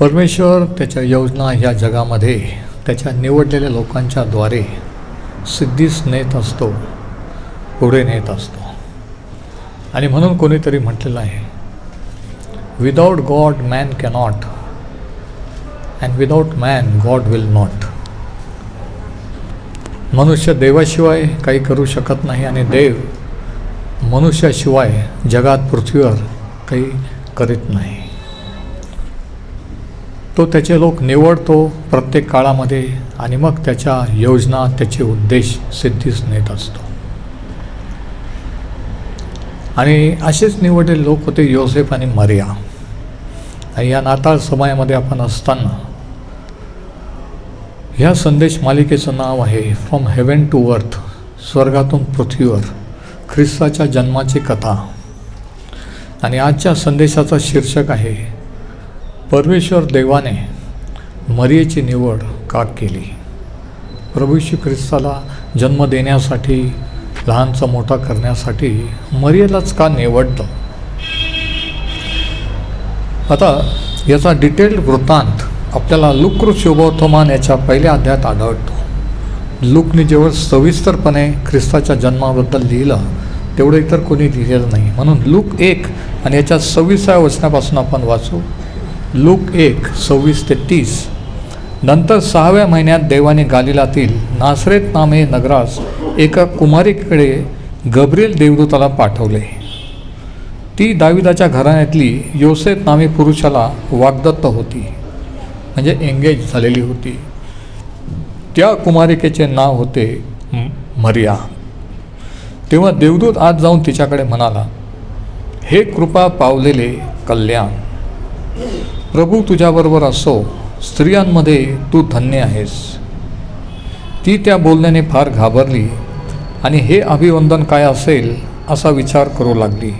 परमेश्वर त्याच्या योजना ह्या जगामध्ये त्याच्या निवडलेल्या लोकांच्या द्वारे सिद्धीस नेत असतो पुढे नेत असतो. आणि म्हणून कोणीतरी म्हटलेलं आहे without God man cannot and without man God will not मनुष्य देवाशिवाय काही करू शकत नाही आणि देव मनुष्याशिवाय जगात पृथ्वीवर काही करीत नाही. तो त्याचे लोक निवडतो प्रत्येक काळामध्ये आणि मग त्याच्या योजना त्याचे उद्देश सिद्धीस नेत असतो. आणि असेच निवडलेले लोक होते योसेफ आणि मरिया. आणि या नाताळ समयामध्ये आपण असताना ह्या संदेश मालिकेचं नाव आहे फ्रॉम हेवन टू अर्थ स्वर्गातून पृथ्वीवर ख्रिस्ताच्या जन्माची कथा. आणि आजच्या संदेशाचं शीर्षक आहे परमेश्वर देवाने मरियेची निवड का केली? प्रभू श्री ख्रिस्ताला जन्म देण्यासाठी लहानचा मोठा करण्यासाठी मरियेलाच का निवडलं? आता याचा डिटेल्ड वृत्तांत आपल्याला लुकृत शुभोत्तमान याच्या पहिल्या अध्यायात आढळतो. लुकने जेवढं सविस्तरपणे ख्रिस्ताच्या जन्माबद्दल लिहिलं तेवढं इतर कोणी लिहिलेलं नाही. म्हणून लूक एक आणि याच्या सव्वीसाव्या वचनापासून आपण वाचू. लूक एक सव्वीस ते तीस. नंतर सहाव्या महिन्यात देवाने गालिलातील नासरेत नामे नगरास एका कुमारीकडे गब्रिल देवदूताला पाठवले. ती दाविदाच्या घराण्यातली योसेफ नामे पुरुषाला वाग्दत्त होती. म्हणजे एंगेज झालेली होती. त्या कुमारिकेचे नाव होते मरिया. तेव्हा देवदूत आज जाऊन तिच्याकडे म्हणाला हे कृपा पावलेले कल्याण प्रभू तुझ्याबरोबर असो स्त्रियांमध्ये तू धन्य आहेस. ती त्या बोलण्याने फार घाबरली आणि हे अभिवंदन काय असेल असा विचार करू लागली.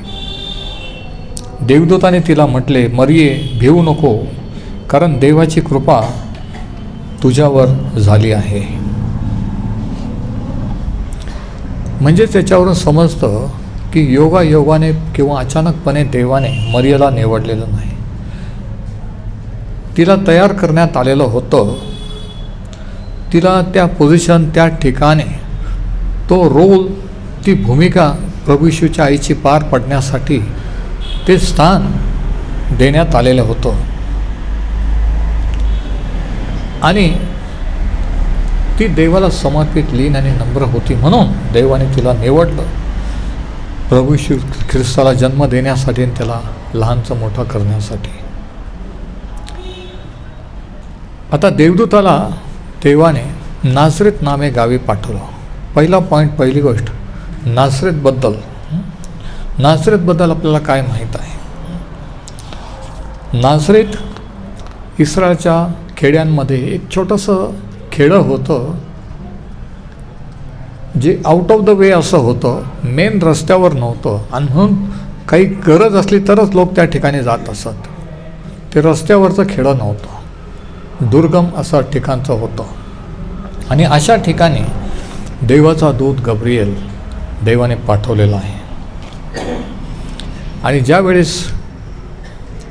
देवदूताने तिला म्हटले मरिये भिवू नको कारण देवाची कृपा तुझ्यावर झाली आहे. म्हणजे त्याच्यावरून समजतं की योगा योगाने किंवा अचानकपणे देवाने मर्याला निवडलेलं नाही. तिला तयार करण्यात आलेलं होतं. तिला त्या पोझिशन त्या ठिकाणी तो रोल ती भूमिका प्रभूशूच्या आईची पार पडण्यासाठी ते स्थान देण्यात आलेलं होतं. आणि ती देवाला समर्पित लीन आणि नम्र होती म्हणून देवाने तिला निवडलं. प्रभू श्री ख्रिस्ताला जन्म देण्यासाठी आणि त्याला लहानचं मोठा करण्यासाठी. आता देवदूताला देवाने नासरेत नामे गावी पाठवलं. पहिला पॉईंट पहिली गोष्ट नासरेतबद्दल नासरेतबद्दल आपल्याला काय माहीत आहे? नासरेत इस्रायलच्या खेड्यांमध्ये एक छोटंसं खेडं होतं जे आउट ऑफ द वे असं होतं मेन रस्त्यावर नव्हतं. आणि म्हणून काही गरज असली तरच लोक त्या ठिकाणी जात असत. ते रस्त्यावरचं खेडं नव्हतं. दुर्गम असा ठिकाणचं होतं. आणि अशा ठिकाणी देवाचा दूत गब्रियल देवाने पाठवलेला आहे. आणि ज्या वेळेस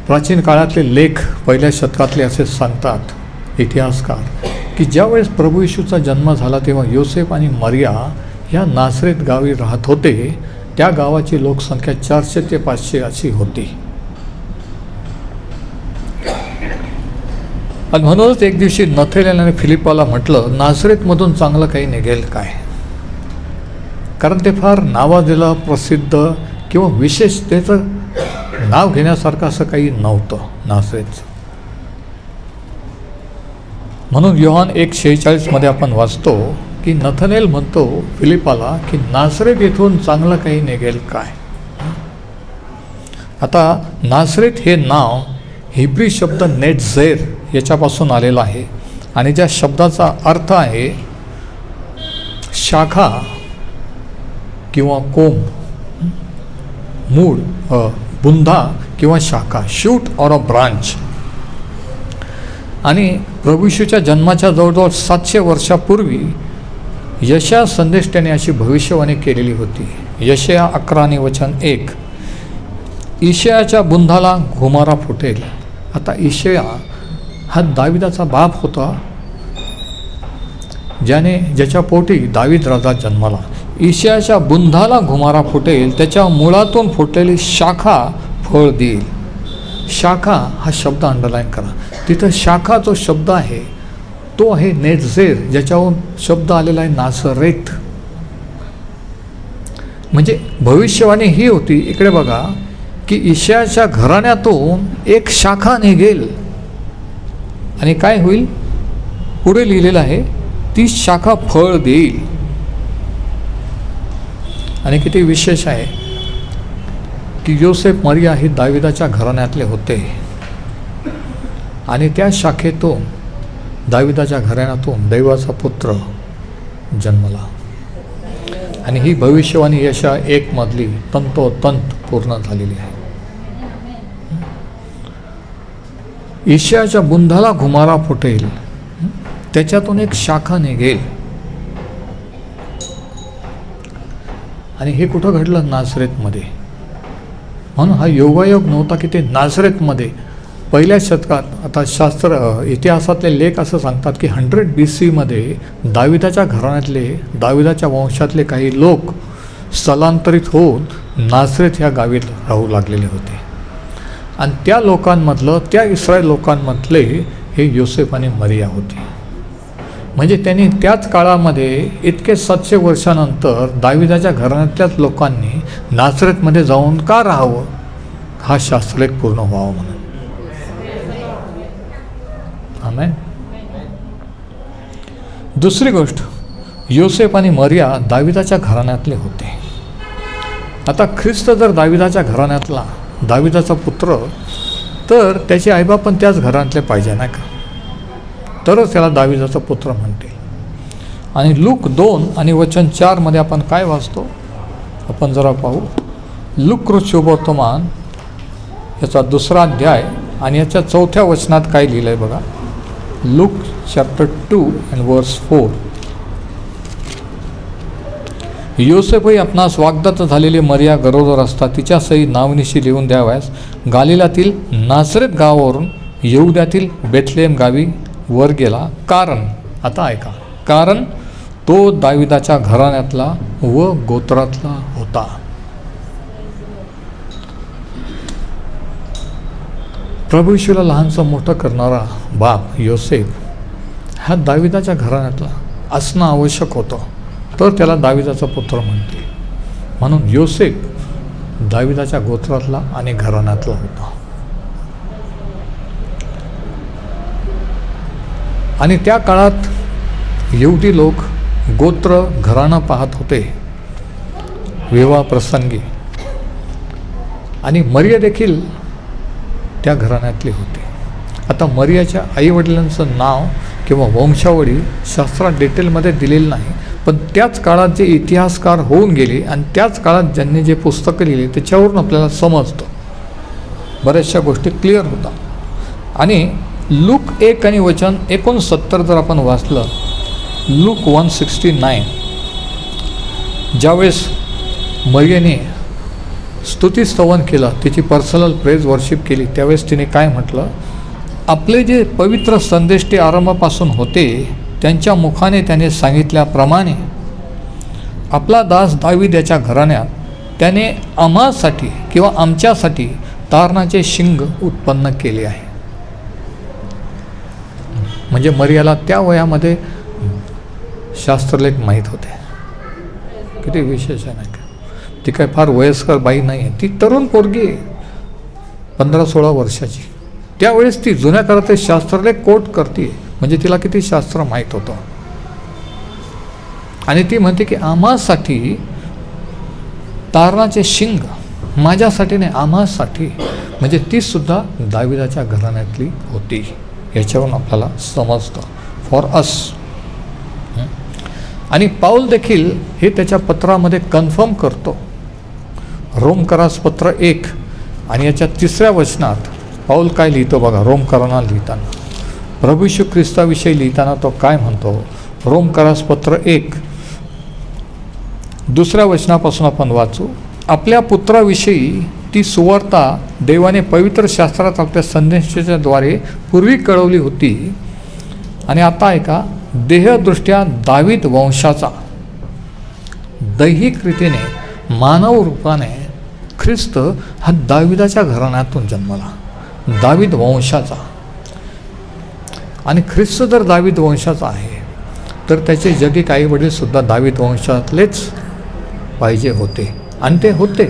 प्राचीन काळातले लेख पहिल्या शतकातले असे सांगतात इतिहासकार की ज्यावेळेस प्रभू येशूचा जन्म झाला तेव्हा योसेफ आणि मरिया ह्या नासरेत गावी राहत होते त्या गावाची लोकसंख्या चारशे ते पाचशे अशी होती. आणि म्हणूनच एक दिवशी नथेल्याने फिलिपाला म्हटलं नासरेतमधून चांगलं काही निघेल काय? कारण ते फार नावाजेला प्रसिद्ध किंवा विशेषतेचं नाव घेण्यासारखं असं काही नव्हतं नासरेतचं म्हणून योहान एक शेहेचाळीसमध्ये आपण वाचतो की नथनेल म्हणतो फिलिपाला की नासरेत येथून चांगलं काही निघेल काय? आता नासरेत हे नाव हिब्री शब्द नेट झेर याच्यापासून आलेला आहे. आणि ज्या शब्दाचा अर्थ आहे शाखा किंवा कोंब मूळ बुंधा किंवा शाखा शूट ऑर अ ब्रांच. आणि प्रभूशूच्या जन्माच्या जवळजवळ सातशे वर्षापूर्वी यशा संदेश अशी भविष्यवाणी केलेली होती. यशया अकरा आणि वचन एक. ईशयाच्या बुंधाला घुमारा फुटेल. आता ईशया हा दाविदाचा बाप होता ज्याने ज्याच्या पोटी दावीद राजा जन्माला. ईशयाच्या बुंधाला घुमारा फुटेल त्याच्या मुळातून फुटलेली शाखा फळ देईल. शाखा हा शब्द अंडरलाईन करा. तिथं शाखा जो शब्द आहे. तो आहे नेटझेर ज्याच्याहून शब्द आलेला आहे नासरेत म्हणजे भविष्यवाणी ही होती. इकडे बघा की ईशाच्या घराण्यातून एक शाखा निघेल. आणि काय होईल? पुढे लिहिलेलं आहे ती शाखा फळ देईल. आणि किती विशेष आहे की योसेफ मरिया हे दाविदाच्या घराण्यातले होते. आणि त्या शाखेतून दाविदाच्या घराण्यातून दैवाचा पुत्र जन्मला. आणि ही भविष्यवाणी यशा एक मधली तंतोतंत पूर्ण झालेली आहे. ईशाच्या बुंधाला घुमारा फुटेल. त्याच्यातून एक शाखा निघेल. आणि हे कुठं घडलं? नासरेतमध्ये म्हणून हा योगायोग नव्हता की ते नासरेतमध्ये पहिल्या शतकात आता शास्त्र इतिहासातले लेख असं सांगतात की हंड्रेड बी सीमध्ये दाविदाच्या घराण्यातले दाविदाच्या वंशातले काही लोक स्थलांतरित होऊन नासरेत ह्या गावीत राहू लागलेले होते. आणि त्या लोकांमधलं त्या इस्रायल लोकांमधले हे योसेफ आणि मरिया होते. म्हणजे त्यांनी त्याच काळामध्ये इतके सातशे वर्षानंतर दाविदाच्या घराण्यातल्याच लोकांनी नासरेतमध्ये जाऊन का राहावं? हा शास्त्रलेख पूर्ण व्हावा म्हणून. आमेन. दुसरी गोष्ट योसेफ आणि मरिया दाविदाच्या घराण्यातले होते. आता ख्रिस्त जर दाविदाच्या घराण्यातला दाविदाचा पुत्र तर त्याचे आईबाप पण त्याच घरातले पाहिजे नाही का? तरच त्याला दाविदाचा पुत्र म्हणते आणि लूक दोन आणि वचन चारमध्ये आपण काय वाचतो? आपण जरा पाहू. लुक शुभोत्तमान याचा दुसरा अध्याय आणि याच्या चौथ्या वचनात काय लिहिलं आहे बघा? Look chapter two and verse four योसेफही आपणास वाग्दत्त झालेली मर्या गरोदर असता. तिच्या सही नावनिशी लिहून द्याव्यास गालिलातील नासरेत गावावरून येऊद्यातील बेथलेम गावी वर गेला. कारण आता ऐका. कारण तो दाविदाच्या घराण्यातला व गोत्रातला होता. प्रभूशीला लहानसं मोठं करणारा बाप योसेफ हा दाविदाच्या घराण्यातला असणं आवश्यक होतं. तर त्याला दाविदाचा पुत्र म्हणते. म्हणून योसेफ दाविदाच्या गोत्रातला आणि घराण्यातला होता. आणि त्या काळात येवटी लोक गोत्र घराणं पाहत होते. विवाह प्रसंगी. आणि मर्या देखील त्या घराण्यातली होती. आता मर्याच्या आईवडिलांचं नाव किंवा वंशावळी शास्त्रात डिटेलमध्ये दिलेलं नाही. पण त्याच काळात जे इतिहासकार होऊन गेले आणि त्याच काळात ज्यांनी जे पुस्तकं लिहिली त्याच्यावरून आपल्याला समजतं. बऱ्याचशा गोष्टी क्लिअर होतात. आणि लूक एक आणि वचन एकोणसत्तर जर आपण वाचलं लूक वन सिक्स्टी नाईन. ज्यावेळेस मरियाने स्तुतीस्तवन केलं तिची पर्सनल प्रेज वर्शिप केली त्यावेळेस तिने काय म्हटलं आपले जे पवित्र संदेश ते आरंभापासून होते त्यांच्या मुखाने त्याने सांगितल्याप्रमाणे आपला दास दावीद याच्या घराण्यात त्याने आम्हासाठी किंवा आमच्यासाठी तारणाचे शिंग उत्पन्न केले आहे. म्हणजे मर्याला त्या वयामध्ये शास्त्रलेख माहीत होते. किती विशेष आहे नाही का? ती काय फार वयस्कर बाई नाही आहे ती तरुण पोरगी आहे पंधरा सोळा वर्षाची. त्यावेळेस ती जुन्या काळात शास्त्रलेख कोट करते म्हणजे तिला किती शास्त्र माहीत होतं. आणि ती म्हणते की आम्हासाठी तारणाचे शिंग माझ्यासाठी नाही आम्हासाठी म्हणजे तीसुद्धा दाविदाच्या घराण्यातली होती. याच्यावरून आपल्याला समजतं. फॉर अस आणि पाऊल देखील हे त्याच्या पत्रामध्ये कन्फर्म करतो. रोमकरास पत्र एक. आणि याच्या तिसऱ्या वचनात पाऊल काय लिहितो बघा रोमकरांना लिहिताना. प्रभूशू ख्रिस्ताविषयी लिहिताना तो काय म्हणतो? रोमकरास पत्र एक. दुसऱ्या वचनापासून आपण वाचू. आपल्या पुत्राविषयी ती सुवार्ता देवाने पवित्र शास्त्रात आपल्या संदेशाच्याद्वारे पूर्वी कळवली होती. आणि आता ऐका देहदृष्ट्या दावीत वंशाचा दैहिक रीतीने मानव रूपाने ख्रिस्त हा दाविदाच्या घराण्यातून जन्मला. दावीद वंशाचा. आणि ख्रिस्त जर दावीद वंशाचा आहे तर त्याचे जगी काही वडीलसुद्धा दावीद वंशातलेच पाहिजे होते. आणि ते होते.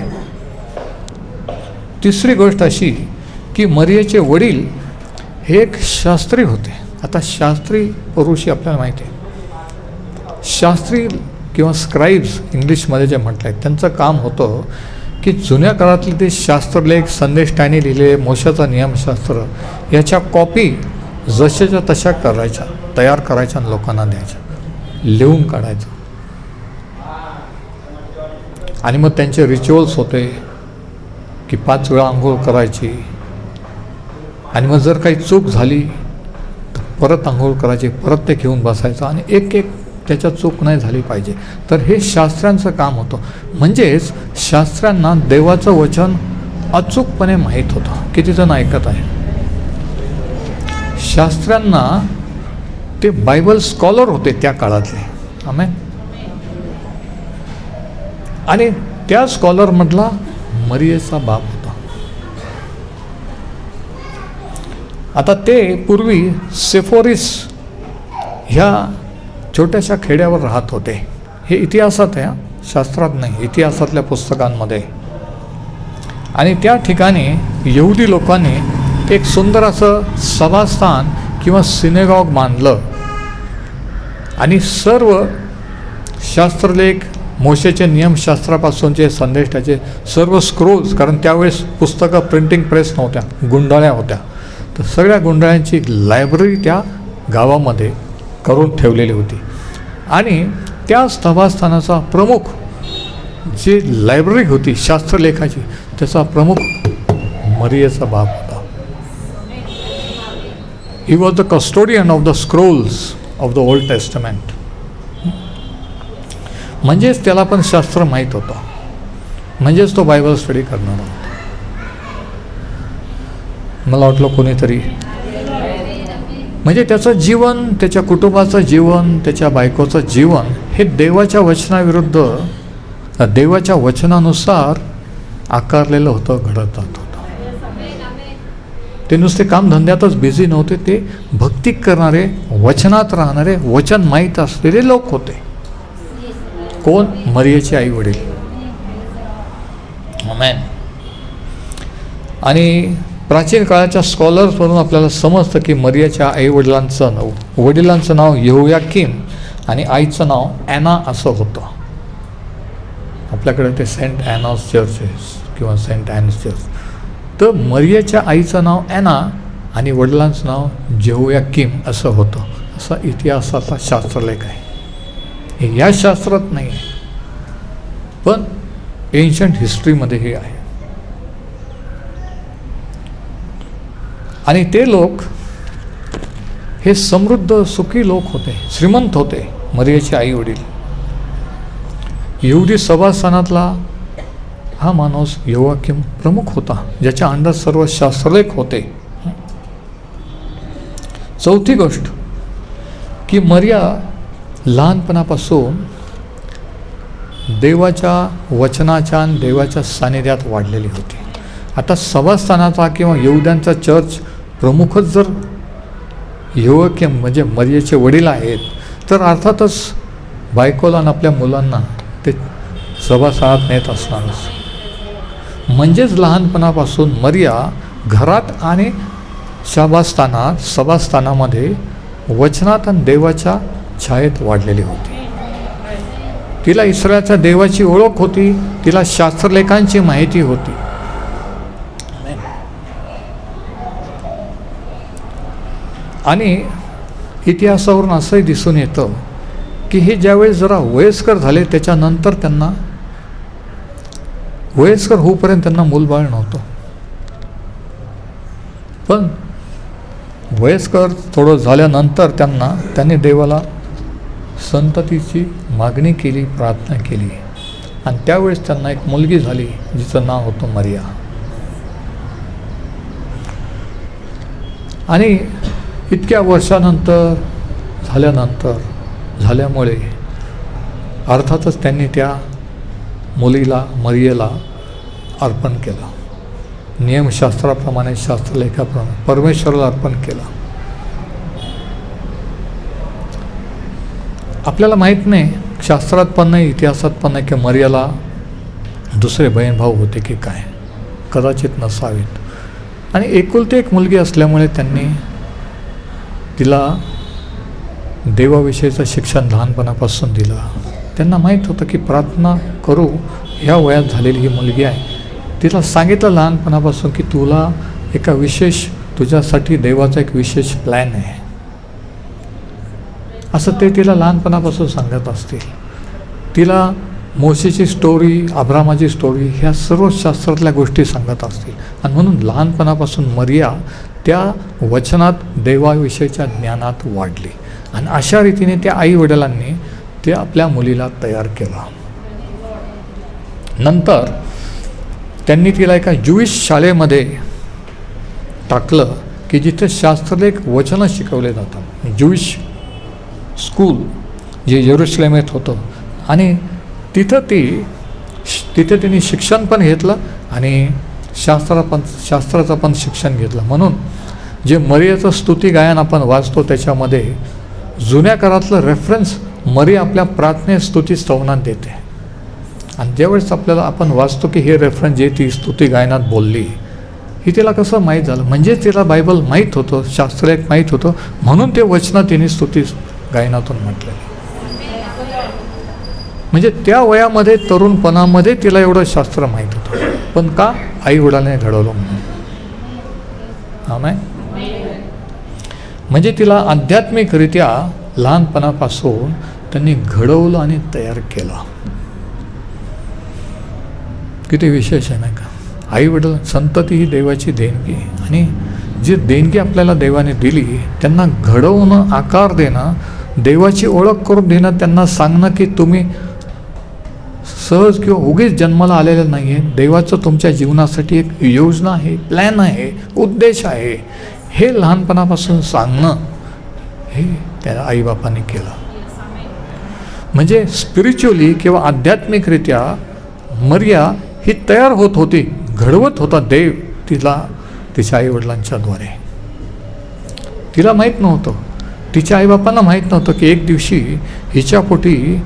तिसरी गोष्ट अशी की मरियेचे वडील हे एक शास्त्री होते. आता शास्त्री ऋषी आपल्याला माहिती आहे. शास्त्री किंवा स्क्राईब्स इंग्लिशमध्ये जे म्हटलं आहे त्यांचं काम होतं की जुन्या काळातले ते शास्त्रलेख संदेष्टाने लिहिलेले मोशाचं नियमशास्त्र याच्या कॉपी जशाच्या तशा करायच्या तयार करायच्या आणि लोकांना द्यायच्या. लिहून काढायचं. आणि मग त्यांचे रिच्युअल्स होते की पाच वेळा आंघोळ करायची. आणि मग जर काही चूक झाली तर परत आंघोळ करायची परत ते घेऊन बसायचं आणि एक एक त्याच्या चूक नाही झाली पाहिजे. तर हे शास्त्रांचं काम होतं. म्हणजेच शास्त्रांना देवाचं वचन अचूकपणे माहीत होतं. किती जण ऐकत आहे शास्त्रांना ते बायबल स्कॉलर होते त्या काळातले. आम्ही आणि त्या स्कॉलरमधला मरियेचा बाप होता. आता ते पूर्वी सेफोरिस ह्या छोट्याशा खेड्यावर राहत होते. हे इतिहासात आहे शास्त्रात नाही इतिहासातल्या पुस्तकांमध्ये. आणि त्या ठिकाणी यहुदी लोकांनी एक सुंदर असं सभास्थान किंवा सिनेगॉग मानलं. आणि सर्व शास्त्रलेख मोशेचे नियमशास्त्रापासूनचे संदेशाचे सर्व स्क्रोल्स कारण त्यावेळेस पुस्तकं प्रिंटिंग प्रेस नव्हत्या गुंडाळ्या होत्या. तर सगळ्या गुंडाळ्यांची लायब्ररी त्या गावामध्ये करून ठेवलेली होती. आणि त्या सभास्थानाचा प्रमुख जी लायब्ररी होती शास्त्रलेखाची त्याचा प्रमुख मरियेचा बाप He was the the of of the scrolls of the Old Testament म्हणजेच त्याला पण शास्त्र माहीत होतं. म्हणजेच तो बायबल स्टडी करणार होता. मला वाटलं कोणीतरी म्हणजे त्याचं जीवन त्याच्या कुटुंबाचं जीवन त्याच्या बायकोचं जीवन हे देवाच्या वचनाविरुद्ध देवाच्या वचनानुसार आकारलेलं होतं घडत जात होतं. ते नुसते कामधंद्यातच बिझी नव्हते ते भक्तिक करणारे वचनात राहणारे वचन माहीत असलेले लोक होते. कोण? मरियाचे आई वडील आणि प्राचीन काळाच्या स्कॉलर्सवरून आपल्याला समजतं की मरियाच्या आई वडिलांचं नाव वडिलांचं नाव येऊया किम आणि आईचं नाव ॲना असं होतं. आपल्याकडे ते सेंट ॲनास चर्च आहे किंवा सेंट ॲन्स चर्च तर मरियाच्या आईचं नाव ॲना आणि वडिलांचं नाव जेहुया किम असं होतं. असा इतिहासाचा शास्त्रलेख आहे. हे या शास्त्रात नाही आहे. पण एन्शंट हिस्ट्रीमध्ये हे आहे. आणि ते लोक हे समृद्ध सुखी लोक होते श्रीमंत होते मरियाचे आई वडील येवडी सभास्थानातला हा माणूस योवाकिम प्रमुख होता ज्याच्या अंडर सर्व शास्त्रलेख होते. चौथी गोष्ट की मर्या लहानपणापासून देवाच्या वचनाच्या आणि देवाच्या सानिध्यात वाढलेली होती. आता सभास्थानाचा किंवा येऊद्यांचा चर्च प्रमुखच जर युवक म्हणजे मर्याचे वडील आहेत तर अर्थातच बायकोला आणि आपल्या मुलांना ते सभास्थानात नेत असणारच. म्हणजेच लहानपणापासून मर्या घरात आणि शाबास्थानात सभास्थानामध्ये वचनात आणि देवाच्या छायेत वाढलेली होती. तिला इस्रायलच्या देवाची ओळख होती तिला शास्त्रलेखांची माहिती होती. आणि इतिहासावरून असंही दिसून येतं की हे ज्यावेळेस जरा वयस्कर झाले त्याच्यानंतर त्यांना वयस्कर होऊपर्यंत त्यांना मूलबाळ नव्हतं. पण वयस्कर थोडं झाल्यानंतर त्यांना त्यांनी देवाला संततीची मागणी केली प्रार्थना केली. आणि त्यावेळेस त्यांना एक मुलगी झाली जिचं नाव होतं मरिया. आणि इतक्या वर्षानंतर झाल्यानंतर झाल्यामुळे अर्थातच त्यांनी त्या मुलीला मरियेला अर्पण केलं. नियमशास्त्राप्रमाणे शास्त्रलेखाप्रमाणे परमेश्वराला अर्पण केला. आपल्याला माहीत नाही शास्त्रात पण नाही इतिहासात पण नाही की मर्याला दुसरे बहीण भाऊ होते की काय. कदाचित नसावेत. आणि एकुलती एक मुलगी असल्यामुळे त्यांनी तिला देवाविषयीचं शिक्षण लहानपणापासून दिलं. त्यांना माहीत होतं की प्रार्थना करू ह्या वयात झालेली ही मुलगी आहे. तिला सांगितलं लहानपणापासून की तुला एका विशेष तुझ्यासाठी देवाचा एक विशेष प्लॅन आहे. असं ते तिला लहानपणापासून सांगत असतील. तिला मोशीची स्टोरी अब्रामाची स्टोरी ह्या सर्व शास्त्रातल्या गोष्टी सांगत असतील. आणि म्हणून लहानपणापासून मर्या त्या वचनात देवाविषयीच्या ज्ञानात वाढली. आणि अशा रीतीने त्या आई वडिलांनी ते आपल्या मुलीला तयार केलं. नंतर त्यांनी तिला एका ज्युईश शाळेमध्ये टाकलं की जिथे शास्त्रलेख वचनं शिकवले जातात. ज्युईश स्कूल जे येरुश्लेमेत होतं. आणि तिथं ती तिथे तिने शिक्षण पण घेतलं आणि शास्त्रा पण शास्त्राचं पण शिक्षण घेतलं. म्हणून जे मरियाचं स्तुती गायन आपण वाचतो त्याच्यामध्ये जुन्या काळातलं रेफरन्स मरी आपल्या प्रार्थने स्तुती स्तवनात देते. आणि ज्यावेळेस आपल्याला आपण वाचतो की हे रेफरन्स जे ती स्तुती गायनात बोलली ही तिला कसं माहीत झालं? म्हणजे तिला बायबल माहीत होतं शास्त्र एक माहीत होतं म्हणून ते वचनं तिने स्तुती गायनातून म्हटलेलं. म्हणजे त्या वयामध्ये तरुणपणामध्ये तिला एवढं शास्त्र माहीत होतं. पण का? आईवडिलांनी घडवलं म्हणून. हा नाही? म्हणजे तिला आध्यात्मिकरित्या लहानपणापासून त्यांनी घडवलं आणि तयार केलं. किती विशेष आहे नाही का? आई वडील संतती ही देवाची देणगी. आणि जी देणगी आपल्याला देवाने दिली त्यांना घडवणं आकार देणं देवाची ओळख करून देणं त्यांना सांगणं की तुम्ही सहज किंवा उगीच जन्माला आलेलं नाही आहे देवाचं तुमच्या जीवनासाठी एक योजना आहे प्लॅन आहे उद्देश आहे. हे लहानपणापासून सांगणं हे त्या आईबापाने केलं. म्हणजे स्पिरिच्युअली किंवा आध्यात्मिकरित्या मर्या ही तयार होत होती घडवत होता देव तिला तिच्या आईवडिलांच्याद्वारे तिला माहीत नव्हतं. तिच्या आईबापांना माहीत नव्हतं की एक दिवशी हिच्या पोटी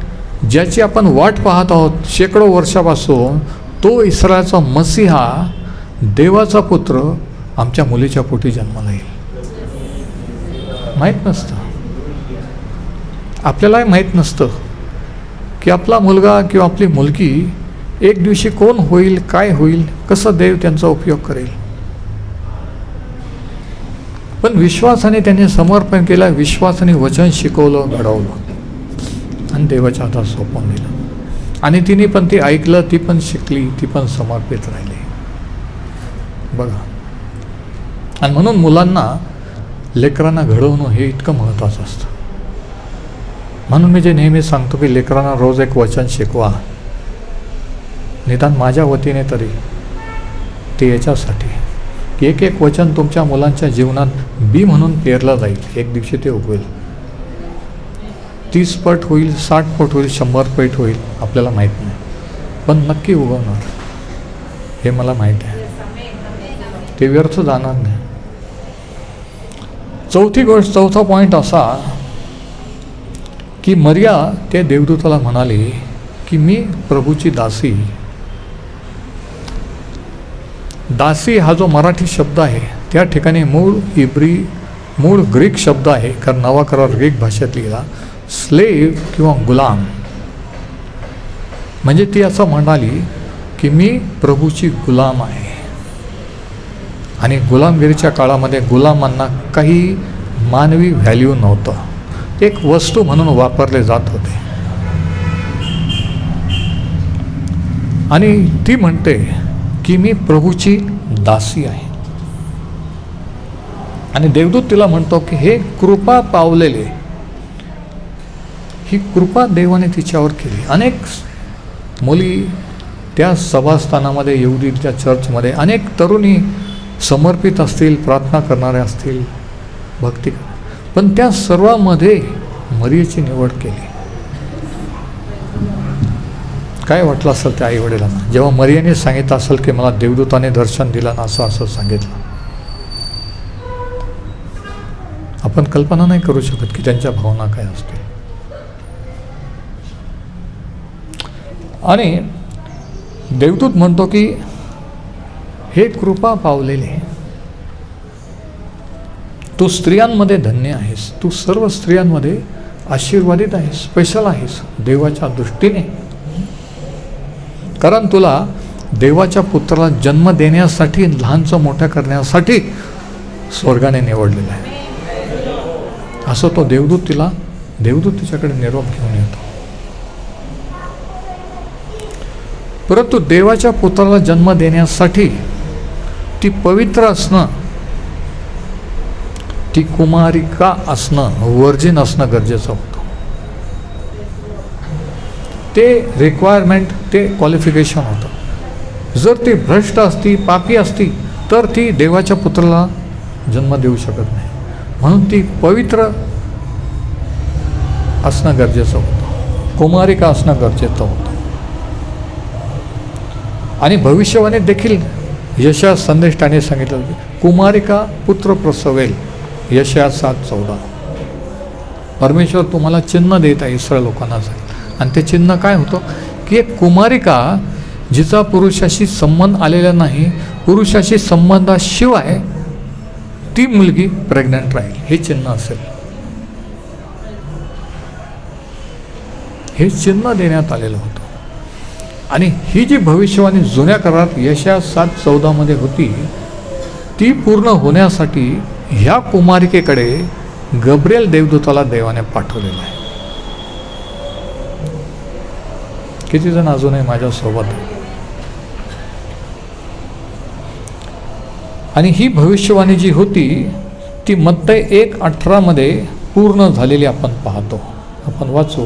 ज्याची आपण वाट पाहत आहोत शेकडो वर्षापासून तो इस्रायलचा मसीहा देवाचा पुत्र आमच्या मुलीच्या पोटी जन्माला येईल. माहीत नसतं. आपल्यालाही माहीत नसतं की आपला मुलगा किंवा आपली मुलगी एक दिवशी कोण होईल काय होईल कसं देव त्यांचा उपयोग करेल. पण विश्वासाने त्यांनी समर्पण केलं विश्वासाने वचन शिकवलं घडवलं. आणि देवाच्या हातात सोपवून दिलं. आणि तिने पण ते ऐकलं ती पण शिकली ती पण समर्पित राहिली. बघा. आणि म्हणून मुलांना लेकरांना घडवणं हे इतकं महत्त्वाचं असतं. म्हणून मी जे नेहमी सांगतो की लेकरांना रोज एक वचन शिकवा. निदान माझ्या वतीने तरी ते याच्यासाठी. की एक एक वचन तुमच्या मुलांच्या जीवनात बी म्हणून पेरलं जाईल. एक दिवशी ते उगवेल. तीस पट होईल साठ पट होईल शंभर पट होईल आपल्याला माहीत नाही. पण नक्की उगवणार. हे मला माहीत आहे. ते व्यर्थ जाणार नाही. चौथी गोष्ट चौथा पॉईंट असा की मर्या त्या देवदूताला म्हणाले की मी प्रभूची दासी. दासी हा जो मराठी शब्द आहे त्या ठिकाणी मूळ इब्री मूळ ग्रीक शब्द आहे कारण नवाकरार ग्रीक भाषेत लिहिला स्लेव किंवा गुलाम. म्हणजे ती असं म्हणाली की मी प्रभूची गुलाम आहे. आणि गुलामगिरीच्या काळामध्ये गुलामांना काही मानवी व्हॅल्यू नव्हतं. एक वस्तू म्हणून वापरले जात होते. आणि ती म्हणते की मी प्रभूची दासी आहे. आणि देवदूत तिला म्हणतो की हे कृपा पावलेले ही कृपा देवाने तिच्यावर केली. अनेक मुली त्या सभास्थानामध्ये येऊदीच्या चर्चमध्ये अनेक तरुणी समर्पित असतील प्रार्थना करणाऱ्या असतील भक्ती पण त्या सर्वामध्ये मरियेची निवड केली. काय वाटलं असेल त्या आईवडिलांना? जेव्हा मरियाने सांगितलं असेल की मला देवदूताने दर्शन दिलं ना असं असं सांगितलं. आपण कल्पना नाही करू शकत की त्यांच्या भावना काय असतील. आणि देवदूत म्हणतो की हे कृपा पावलेले तू स्त्रियांमध्ये धन्य आहेस. तू सर्व स्त्रियांमध्ये आशीर्वादित आहेस. स्पेशल आहेस. देवाच्या दृष्टीने. कारण तुला देवाच्या पुत्राला जन्म देण्यासाठी लहानचं मोठं करण्यासाठी स्वर्गाने निवडलेलं आहे. असं तो देवदूत तिला देवदूत तिच्याकडे निरोप घेऊन येतो. परंतु देवाच्या पुत्राला जन्म देण्यासाठी ती पवित्र असणं ती कुमारिका असणं वर्जिन असणं गरजेचं होतं. ते रिक्वायरमेंट ते क्वालिफिकेशन होतं. जर ती भ्रष्ट असती पापी असती तर ती देवाच्या पुत्राला जन्म देऊ शकत नाही. म्हणून ती पवित्र असणं गरजेचं होतं. कुमारिका असणं गरजेचं होतं. आणि भविष्यवाणी देखील यशा संदेष्टाने सांगितलं कुमारिका पुत्र प्रसवेल यशा सात चौदा. परमेश्वर तुम्हाला चिन्ह देत आहे इसरा लोकांना सांगितलं. आणि ते चिन्ह काय होतं? की एक कुमारिका जिचा पुरुषाशी संबंध आलेला नाही पुरुषाशी संबंधाशिवाय ती मुलगी प्रेग्नंट राहील. हे चिन्ह असेल. हे चिन्ह देण्यात आलेलं होतं. आणि ही जी भविष्यवाणी जुन्या करारात यशा सात चौदामध्ये होती ती पूर्ण होण्यासाठी ह्या कुमारिकेकडे गब्रेल देवदूताला देवाने पाठवलेलं आहे. किती जण अजूनही माझ्यासोबत? आणि ही भविष्यवाणी जी होती ती मत्तय एक अठरामध्ये पूर्ण झालेली आपण पाहतो. आपण वाचू.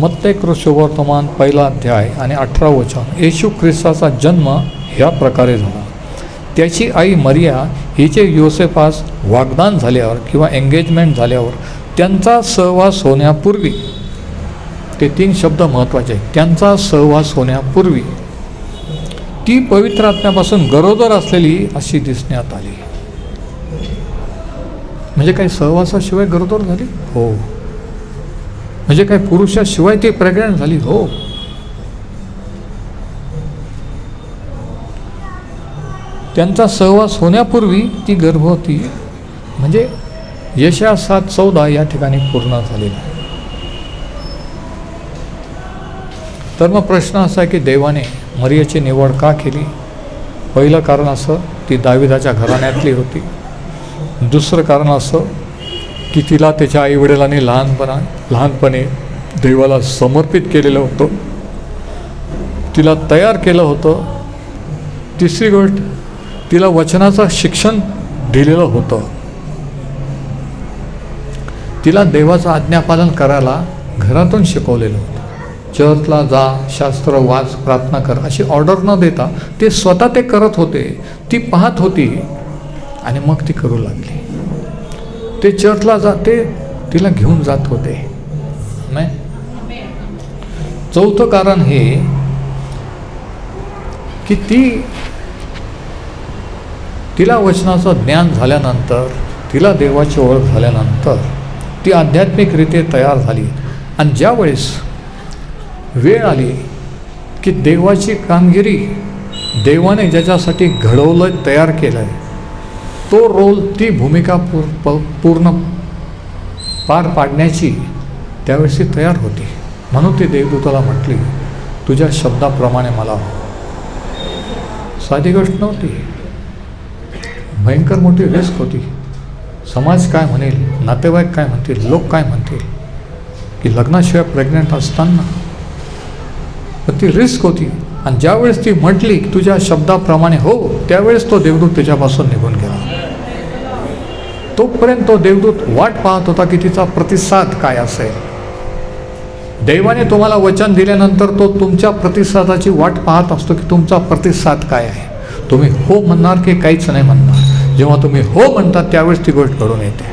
मत्ते कृष्णवर्तमान पहिला अध्याय आणि अठरा वचन. येशू ख्रिस्ताचा जन्म ह्या प्रकारे झाला. त्याची आई मरिया हिचे योसेफास वागदान झाल्यावर किंवा एंगेजमेंट झाल्यावर त्यांचा सहवास होण्यापूर्वी ते तीन शब्द महत्त्वाचे आहेत. त्यांचा सहवास होण्यापूर्वी ती पवित्र आत्म्यापासून गरोदर असलेली अशी दिसण्यात आली. म्हणजे काही सहवासाशिवाय गरोदर झाली? हो. म्हणजे काही पुरुषाशिवाय ती प्रगण झाली? हो. त्यांचा सहवास होण्यापूर्वी ती गर्भवती म्हणजे यशा सात चौदा या ठिकाणी पूर्ण झालेला आहे. तर मग प्रश्न असा आहे की देवाने मरियाची निवड का केली? पहिलं कारण असं ती दाविदाच्या घराण्यातली होती. दुसरं कारण असं की तिला त्याच्या आईवडिलांनी लहानपणा लहानपणी देवाला समर्पित केलेलं होतं. तिला तयार केलं होतं. तिसरी गोष्ट तिला वचनाचं शिक्षण दिलेलं होतं. तिला देवाचं आज्ञापालन करायला घरातून शिकवलेलं होतं. चर्चला जा शास्त्र वाच प्रार्थना कर अशी ऑर्डर न देता ते स्वतः ते करत होते. ती पाहत होती आणि मग ती करू लागली. ते चर्चला जाते तिला घेऊन जात होते. नाही. चौथं कारण हे की ती तिला वचनाचं ज्ञान झाल्यानंतर तिला देवाची ओळख झाल्यानंतर ती आध्यात्मिकरीते तयार झाली. आणि ज्यावेळेस वेळ आली की देवाची कामगिरी देवाने ज्याच्यासाठी घडवलं तयार केलं आहे तो रोल ती भूमिका पूर प पूर्ण पार पाडण्याची त्यावेळेस ती तयार होती. म्हणून ती देवदूताला म्हटली तुझ्या शब्दाप्रमाणे मला हो. साधी गोष्ट नव्हती. भयंकर मोठी रिस्क होती. समाज काय म्हणेल नातेवाईक काय म्हणतील लोक काय म्हणतील की लग्नाशिवाय प्रेग्नंट असताना? पण ती रिस्क होती. आणि ज्यावेळेस ती म्हटली की तुझ्या शब्दाप्रमाणे हो त्यावेळेस तो देवदूत तिच्यापासून निघून गेला. तोपर्यंत तो देवदूत वाट पाहत होता की तिचा प्रतिसाद काय असेल. देवाने तुम्हाला वचन दिल्यानंतर तो तुमच्या प्रतिसादाची वाट पाहत असतो की तुमचा प्रतिसाद काय आहे. तुम्ही हो म्हणणार की काहीच नाही म्हणणार. जेव्हा तुम्ही हो म्हणता त्यावेळेस ती गोष्ट घडून येते.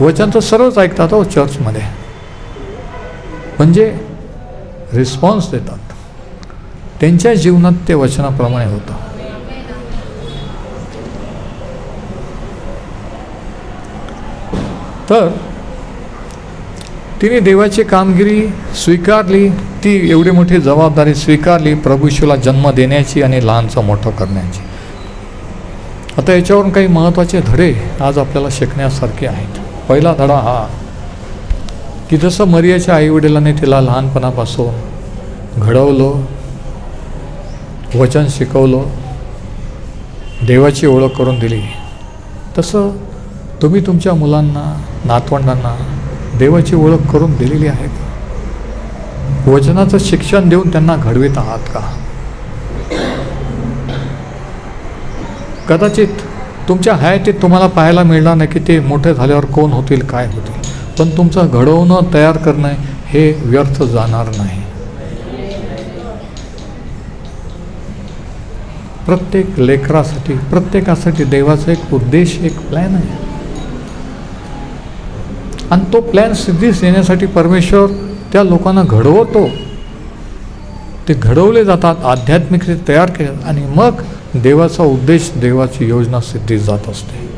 वचन तर सर्वच ऐकतात हो चर्चमध्ये म्हणजे रिस्पॉन्स देतात. त्यांच्या जीवनात ते वचनाप्रमाणे होतं. तर तिने देवाची कामगिरी स्वीकारली ती एवढी मोठी जबाबदारी स्वीकारली प्रभूशीला जन्म देण्याची आणि लहानचं मोठं करण्याची. आता याच्यावरून काही महत्त्वाचे धडे आज आपल्याला शिकण्यासारखे आहेत. पहिला धडा हा की जसं मरियाच्या आईवडिलांनी तिला लहानपणापासून घडवलं वचन शिकवलं देवाची ओळख करून दिली तसं तुम्ही तुमच्या मुलांना नातवंडांना देवाची ओळख करून दिलेली आहे का? वचनाचं शिक्षण देऊन त्यांना घडवित आहात का? कदाचित तुमच्या हयातीत तुम्हाला पाहायला मिळणार नाही की ते मोठे झाल्यावर कोण होतील काय होतील. पण तुमचं घडवणं तयार करणं हे व्यर्थ जाणार नाही. प्रत्येक लेकरासाठी प्रत्येकासाठी देवाचा एक उद्देश एक प्लॅन आहे. आणि तो प्लॅन सिद्धीस येण्यासाठी परमेश्वर त्या लोकांना घडवतो. ते घडवले जातात आध्यात्मिकरित्या तयार केले आणि मग देवाचा उद्देश देवाची योजना सिद्धीस जात असते.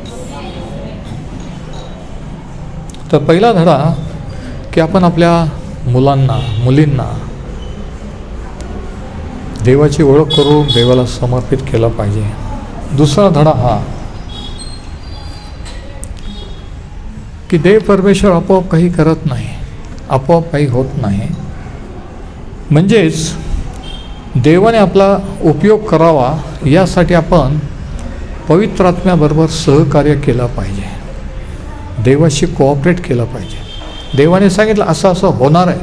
तर पहिला धडा की आपण आपल्या मुलांना मुलींना देवाची ओळख करून देवाला समर्पित केलं पाहिजे. दुसरा धडा हा की देव परमेश्वर आपोआप काही करत नाही आपोआप काही होत नाही. म्हणजेच देवाने आपला उपयोग करावा यासाठी आपण पवित्र आत्म्याबरोबर सहकार्य केलं पाहिजे. देवाशी कोऑपरेट केलं पाहिजे. देवाने सांगितलं असं असं होणार आहे.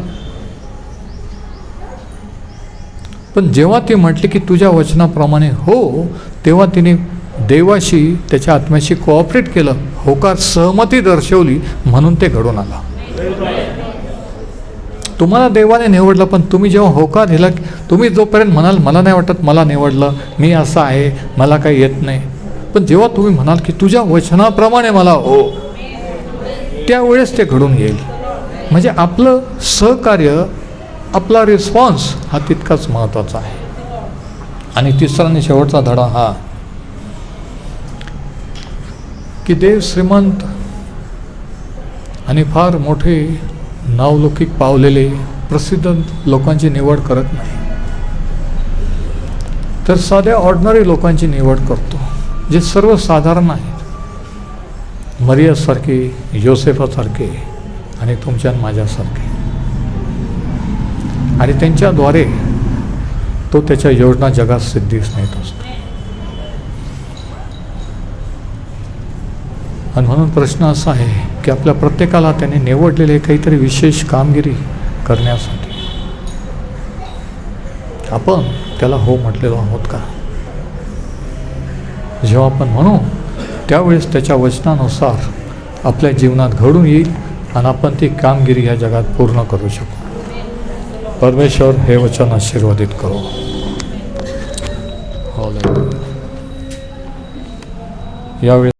पण जेव्हा ती म्हटली की तुझ्या वचनाप्रमाणे हो तेव्हा तिने देवाशी त्याच्या आत्म्याशी कोऑपरेट केलं. होकार सहमती दर्शवली म्हणून ते घडून आलं. तुम्हाला देवाने निवडलं पण तुम्ही जेव्हा होकार दिला तुम्ही जोपर्यंत म्हणाल मला नाही वाटत मला निवडलं मी असं आहे मला काही येत नाही. पण जेव्हा तुम्ही म्हणाल की तुझ्या वचनाप्रमाणे मला हो त्यावेळेस ते घडून येईल. म्हणजे आपलं सहकार्य आपला रिस्पॉन्स हा तितकाच महत्त्वाचा आहे. आणि तिसरा आणि शेवटचा धडा हा की देव श्रीमंत आणि फार मोठे नावलौकिक पावलेले प्रसिद्ध लोकांची निवड करत नाही. तर साध्या ऑर्डनरी लोकांची निवड करतो जे सर्वसाधारण आहे. मरियासारखे योसेफासारखे आणि तुमच्या माझ्यासारखे आणि त्यांच्याद्वारे तो त्याच्या योजना जगात सिद्धीस नेत असतो. आणि म्हणून प्रश्न असा आहे की आपल्या प्रत्येकाला त्याने निवडलेले काहीतरी विशेष कामगिरी करण्यासाठी आपण त्याला हो म्हटलेलो आहोत का? जेव्हा आपण म्हणू त्यावेळेस त्याच्या वचनानुसार आपल्या जीवनात घडून येईल आणि आपण ती कामगिरी ह्या जगात पूर्ण करू शकू परमेश्वर हे वचन आशीर्वादित करो Hallelujah. यावेळी